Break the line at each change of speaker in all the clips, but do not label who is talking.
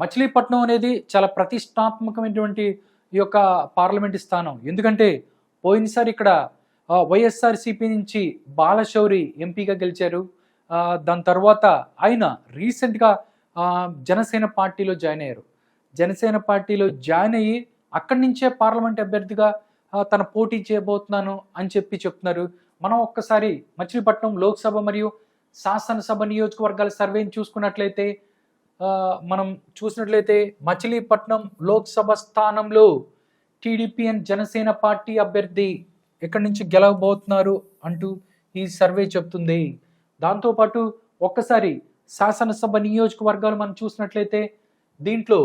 మచిలీపట్నం అనేది చాలా ప్రతిష్టాత్మకమైనటువంటి ఈ యొక్క పార్లమెంటు స్థానం. ఎందుకంటే పోయినసారి ఇక్కడ వైఎస్ఆర్సిపి వైఎస్ఆర్సీపీ నుంచి బాలశౌరి ఎంపీగా గెలిచారు. దాని తర్వాత ఆయన రీసెంట్గా జనసేన పార్టీలో జాయిన్ అయ్యారు. జనసేన పార్టీలో జాయిన్ అయ్యి అక్కడి నుంచే పార్లమెంట్ అభ్యర్థిగా తన పోటీ చేయబోతున్నాను అని చెప్పి చెప్తున్నారు. మనం ఒక్కసారి మచిలీపట్నం లోక్సభ మరియు శాసనసభ నియోజకవర్గాల సర్వేని చూసుకున్నట్లయితే మనం చూసినట్లయితే మచిలీపట్నం లోక్సభ స్థానంలో టీడీపీ అండ్ జనసేన పార్టీ అభ్యర్థి ఎక్కడి నుంచి గెలవబోతున్నారు అంటూ ఈ సర్వే చెప్తుంది. దాంతోపాటు ఒక్కసారి శాసనసభ నియోజకవర్గాలు మనం చూసినట్లయితే దీంట్లో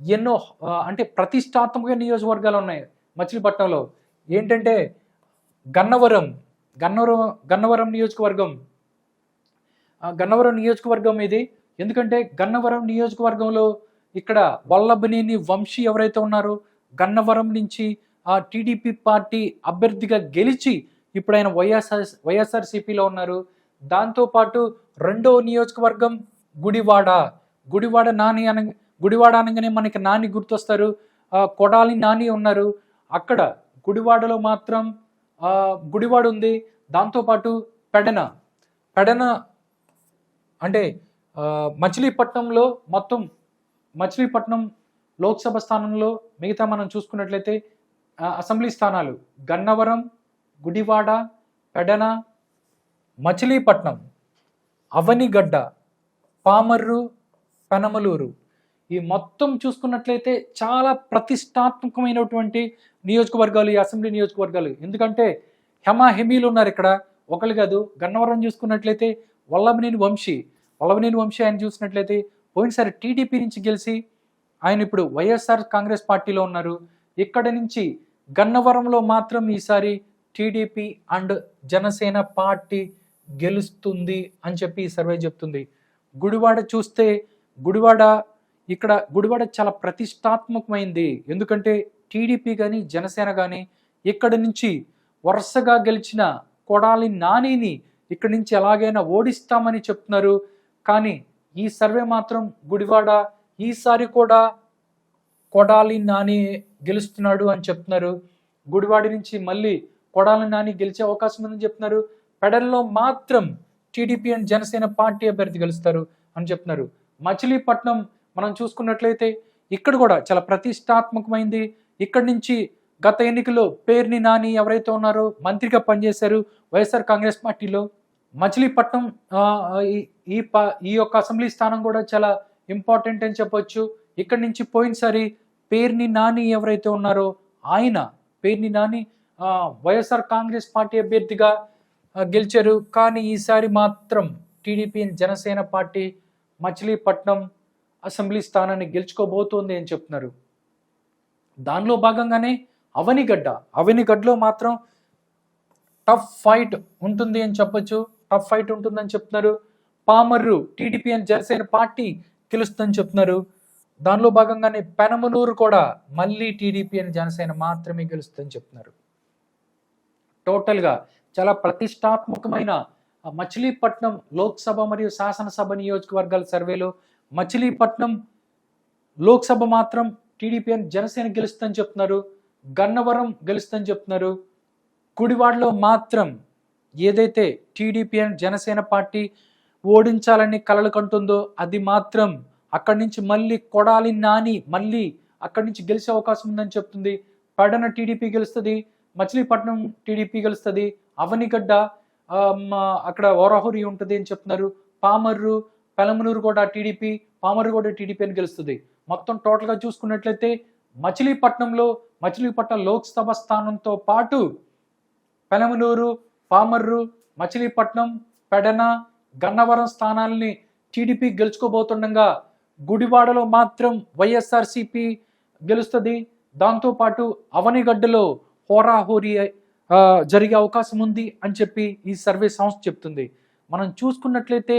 ఎన్నో అంటే ప్రతిష్టాత్మక నియోజకవర్గాలు ఉన్నాయి మచిలీపట్నంలో. ఏంటంటే గన్నవరం గన్నవరం గన్నవరం నియోజకవర్గం గన్నవరం నియోజకవర్గం ఇది ఎందుకంటే గన్నవరం నియోజకవర్గంలో ఇక్కడ వల్లభనేని వంశీ ఎవరైతే ఉన్నారో గన్నవరం నుంచి ఆ టీడీపీ పార్టీ అభ్యర్థిగా గెలిచి ఇప్పుడు ఆయన వైఎస్ఆర్ వైఎస్ఆర్సీపీలో ఉన్నారు. దాంతోపాటు రెండో నియోజకవర్గం గుడివాడ. గుడివాడ నాని అన గుడివాడ అనగానే మనకి నాని గుర్తొస్తారు. కొడాలి నాని ఉన్నారు. అక్కడ గుడివాడలో మాత్రం గుడివాడ ఉంది. దాంతోపాటు పెడన. పెడన అంటే మచిలీపట్నంలో మొత్తం మచిలీపట్నం లోక్సభ స్థానంలో మిగతా మనం చూసుకున్నట్లయితే అసెంబ్లీ స్థానాలు గన్నవరం గుడివాడ పెడన మచిలీపట్నం అవనిగడ్డ పామర్రు పెనమలూరు ఈ మొత్తం చూసుకున్నట్లయితే చాలా ప్రతిష్టాత్మకమైనటువంటి నియోజకవర్గాలు ఈ అసెంబ్లీ నియోజకవర్గాలు. ఎందుకంటే హెమా హెమీలు ఉన్నారు ఇక్కడ. ఒకళ్ళు కాదు గన్నవరం చూసుకున్నట్లయితే వల్లభనేని వంశీ వల్లభనేని వంశీ ఆయన చూసినట్లయితే పోయినసారి టీడీపీ నుంచి గెలిచి ఆయన ఇప్పుడు వైఎస్ఆర్ కాంగ్రెస్ పార్టీలో ఉన్నారు. ఇక్కడ నుంచి గన్నవరంలో మాత్రం ఈసారి టీడీపీ అండ్ జనసేన పార్టీ గెలుస్తుంది అని చెప్పి ఈ సర్వే చెప్తుంది. గుడివాడ చూస్తే గుడివాడ ఇక్కడ గుడివాడ చాలా ప్రతిష్టాత్మకమైంది. ఎందుకంటే టీడీపీ కానీ జనసేన కానీ ఇక్కడ నుంచి వరుసగా గెలిచిన కొడాలి నానిని ఇక్కడి నుంచి ఎలాగైనా ఓడిస్తామని చెప్తున్నారు. కానీ ఈ సర్వే మాత్రం గుడివాడ ఈసారి కూడా కొడాలి నాని గెలుస్తున్నాడు అని చెప్తున్నారు. గుడివాడి నుంచి మళ్ళీ కొడాలి నాని గెలిచే అవకాశం ఉందని చెప్తున్నారు. పెడల్లో మాత్రం టీడీపీ అండ్ జనసేన పార్టీ అభ్యర్థి గెలుస్తారు అని చెప్తున్నారు. మచిలీపట్నం మనం చూసుకున్నట్లయితే ఇక్కడ కూడా చాలా ప్రతిష్టాత్మకమైంది. ఇక్కడి నుంచి గత ఎన్నికల్లో పేర్ని నాని ఎవరైతే ఉన్నారో మంత్రిగా పనిచేశారు వైఎస్ఆర్ కాంగ్రెస్ పార్టీలో. మచిలీపట్నం ఈ- ఈ ప- ఈ యొక్క అసెంబ్లీ స్థానం కూడా చాలా ఇంపార్టెంట్ అని చెప్పొచ్చు. ఇక్కడి నుంచి పోయినసారి పేర్ని నాని ఎవరైతే ఉన్నారో ఆయన పేర్ని నాని వైఎస్ఆర్ కాంగ్రెస్ పార్టీ అభ్యర్థిగా గెలిచారు. కానీ ఈసారి మాత్రం TDP Janasena party Machilipatnam assembly స్థానాన్ని గెలుచుకోబోతోంది అని చెప్తున్నారు. దానిలో భాగంగానే అవనిగడ్డ అవనిగడ్డలో మాత్రం టఫ్ ఫైట్ ఉంటుంది అని చెప్పొచ్చు. టఫ్ ఫైట్ ఉంటుందని చెప్తున్నారు. పామర్రు టీడీపీ అని జనసేన పార్టీ గెలుస్తుందని చెప్తున్నారు. దానిలో భాగంగానే పెనమలూరు కూడా మళ్ళీ టీడీపీ అని జనసేన మాత్రమే గెలుస్తుందని చెప్తున్నారు. టోటల్గా చాలా ప్రతిష్టాత్మకమైన మచిలీపట్నం లోక్సభ మరియు శాసనసభ నియోజకవర్గాల సర్వేలో మచిలీపట్నం లోక్సభ మాత్రం టీడీపీ అని జనసేన గెలుస్తుందని చెప్తున్నారు. గన్నవరం గెలుస్తుందని చెప్తున్నారు. కుడివాడలో మాత్రం ఏదైతే టీడీపీ అండ్ జనసేన పార్టీ ఓడించాలని కలలు కంటుందో అది మాత్రం అక్కడి నుంచి మళ్ళీ కొడాలి నాని మళ్ళీ అక్కడి నుంచి గెలిచే అవకాశం ఉందని చెప్తుంది. పడన టీడీపీ గెలుస్తుంది మచిలీపట్నం టీడీపీ గెలుస్తుంది అవనిగడ్డ అక్కడ ఓరహురి ఉంటుంది అని చెప్తున్నారు. పామర్రు పెలమనూరు కూడా టీడీపీ పామర్రు కూడా టీడీపీ అని గెలుస్తుంది. మొత్తం టోటల్గా చూసుకున్నట్లయితే మచిలీపట్నంలో మచిలీపట్నం లోక్సభ స్థానంతో పాటు పెలమనూరు పామర్రు మచిలీపట్నం పెడన గన్నవరం స్థానాలని టీడీపీ గెలుచుకోబోతుండగా గుడివాడలో మాత్రం వైఎస్ఆర్సీపీ గెలుస్తుంది. దాంతోపాటు అవనిగడ్డలో హోరాహోరీ జరిగే అవకాశం ఉంది అని చెప్పి ఈ సర్వే సంస్థ చెప్తుంది. మనం చూసుకున్నట్లయితే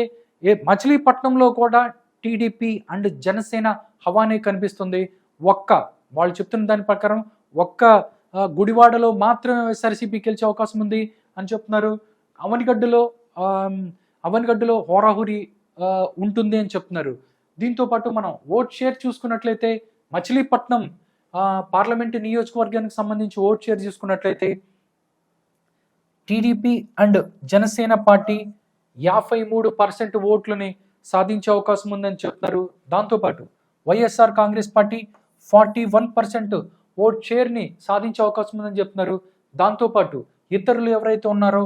ఏ మచిలీపట్నంలో కూడా టీడీపీ అండ్ జనసేన హవానే కనిపిస్తుంది. ఒక్క వాళ్ళు చెప్తున్న దాని ప్రకారం ఒక్క గుడివాడలో మాత్రమే వైఎస్ఆర్సీపీ గెలిచే అవకాశం ఉంది. అని చెప్తున్నారు. అవనిగడ్డలో అవనిగడ్డలో హోరాహురి ఉంటుంది అని చెప్తున్నారు. దీంతో పాటు మనం ఓట్ షేర్ చూసుకున్నట్లయితే మచిలీపట్నం పార్లమెంటు నియోజకవర్గానికి సంబంధించి ఓట్ షేర్ చూసుకున్నట్లయితే టీడీపీ అండ్ జనసేన పార్టీ యాభై మూడు పర్సెంట్ ఓట్లని సాధించే అవకాశం ఉందని చెప్తున్నారు. దాంతోపాటు YSR Congress party forty one percent vote షేర్ని సాధించే అవకాశం ఉందని చెప్తున్నారు. దాంతోపాటు ఇతరులు ఎవరైతే ఉన్నారో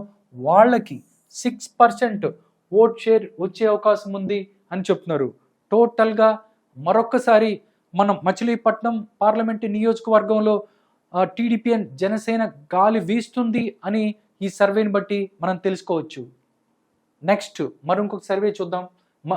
వాళ్ళకి సిక్స్ పర్సెంట్ ఓట్ షేర్ వచ్చే అవకాశం ఉంది అని చెప్తున్నారు. టోటల్గా మరొక్కసారి మనం మచిలీపట్నం పార్లమెంటు నియోజకవర్గంలో టీడీపీఎన్ జనసేన గాలి వీస్తుంది అని ఈ సర్వేని బట్టి మనం తెలుసుకోవచ్చు. నెక్స్ట్ మరొక సర్వే చూద్దాం. మ